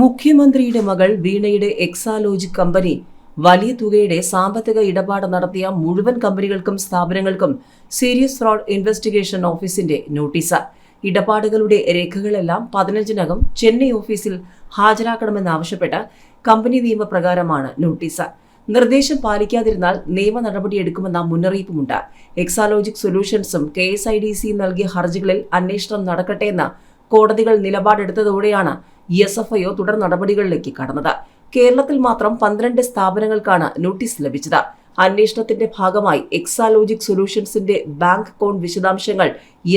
മുഖ്യമന്ത്രിയുടെ മകൾ വീണയുടെ എക്സാലോജിക് കമ്പനി വലിയ തുകയുടെ സാമ്പത്തിക ഇടപാട് നടത്തിയ മുഴുവൻ കമ്പനികൾക്കും സ്ഥാപനങ്ങൾക്കും സീരിയസ് ഫ്രോഡ് ഇൻവെസ്റ്റിഗേഷൻ ഓഫീസിന്റെ നോട്ടീസ്. ഇടപാടുകളുടെ രേഖകളെല്ലാം പതിനഞ്ചിനകം ചെന്നൈ ഓഫീസിൽ ഹാജരാക്കണമെന്നാവശ്യപ്പെട്ട് കമ്പനി നിയമപ്രകാരമാണ് നോട്ടീസ്. നിർദ്ദേശം പാലിക്കാതിരുന്നാൽ നിയമ നടപടിയെടുക്കുമെന്ന മുന്നറിയിപ്പുമുണ്ട്. Exalogic സൊല്യൂഷൻസും K S I D C നൽകിയ ഹർജികളിൽ അന്വേഷണം നടക്കട്ടെയെന്ന് കോടതികൾ നിലപാടെടുത്തതോടെയാണ് എസ് എഫ് ഐ തുടർ നടപടികളിലേക്ക് കടന്നത്. കേരളത്തിൽ മാത്രം പന്ത്രണ്ട് സ്ഥാപനങ്ങൾക്കാണ് നോട്ടീസ് ലഭിച്ചത്. അന്വേഷണത്തിന്റെ ഭാഗമായി എക്സാലോജിക് സൊല്യൂഷൻസിന്റെ ബാങ്ക് അക്കൗണ്ട് വിശദാംശങ്ങൾ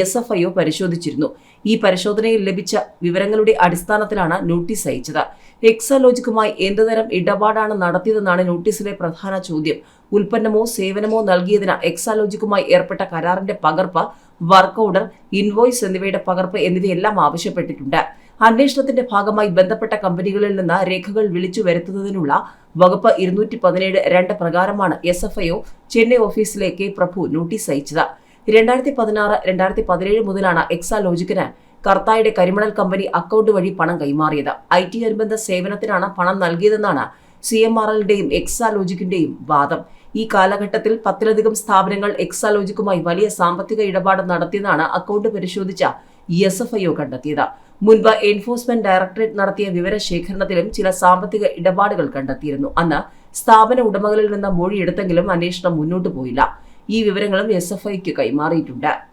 എസ് എഫ് ഐ പരിശോധിച്ചിരുന്നു. ഈ പരിശോധനയിൽ ലഭിച്ച വിവരങ്ങളുടെ അടിസ്ഥാനത്തിലാണ് നോട്ടീസ് അയച്ചത്. എക്സാലോജിക്കുമായി എന്തുതരം ഇടപാടാണ് നടത്തിയതെന്നാണ് നോട്ടീസിലെ പ്രധാന ചോദ്യം. ഉൽപ്പന്നമോ സേവനമോ നൽകിയതിന് എക്സാലോജിക്കുമായി ഏർപ്പെട്ട കരാറിന്റെ പകർപ്പ് വർക്ക് ഓർഡർ ഇൻവോയ്സ് എന്നിവയുടെ പകർപ്പ് എന്നിവയെല്ലാം ആവശ്യപ്പെട്ടിട്ടുണ്ട്. അന്വേഷണത്തിന്റെ ഭാഗമായി ബന്ധപ്പെട്ട കമ്പനികളിൽ നിന്ന് രേഖകൾ വിളിച്ചു വരുത്തുന്നതിനുള്ള വകുപ്പ് ഇരുന്നൂറ്റി പതിനേഴ് രണ്ട് പ്രകാരമാണ് S F I O Chennai ഓഫീസിലെ കെ പ്രഭു നോട്ടീസ് അയച്ചത്. രണ്ടായിരത്തി പതിനാറ് രണ്ടായിരത്തി പതിനേഴ് മുതലാണ് എക്സാലോജിക്കിന് കർത്തായുടെ കരിമണൽ കമ്പനി അക്കൗണ്ട് വഴി പണം കൈമാറിയത്. ഐ ടി അനുബന്ധ സേവനത്തിനാണ് പണം നൽകിയതെന്നാണ് സി എം ആർ എല്ലിന്റെയും എക്സാലോജിക്കിന്റെയും വാദം. ഈ കാലഘട്ടത്തിൽ പത്തിലധികം സ്ഥാപനങ്ങൾ എക്സാലോജിക്കുമായി വലിയ സാമ്പത്തിക ഇടപാട് നടത്തിയെന്നാണ് അക്കൗണ്ട് പരിശോധിച്ച എസ് എഫ് ഐഒ കണ്ടെത്തിയത്. മുൻപ് എൻഫോഴ്സ്മെന്റ് ഡയറക്ടറേറ്റ് നടത്തിയ വിവരശേഖരണത്തിലും ചില സാമ്പത്തിക ഇടപാടുകൾ കണ്ടെത്തിയിരുന്നു. അന്ന് സ്ഥാപന ഉടമകളിൽ നിന്ന് മൊഴിയെടുത്തെങ്കിലും അന്വേഷണം മുന്നോട്ടു പോയില്ല. ഈ വിവരങ്ങളും എസ് എഫ് ഐക്ക് കൈമാറിയിട്ടുണ്ട്.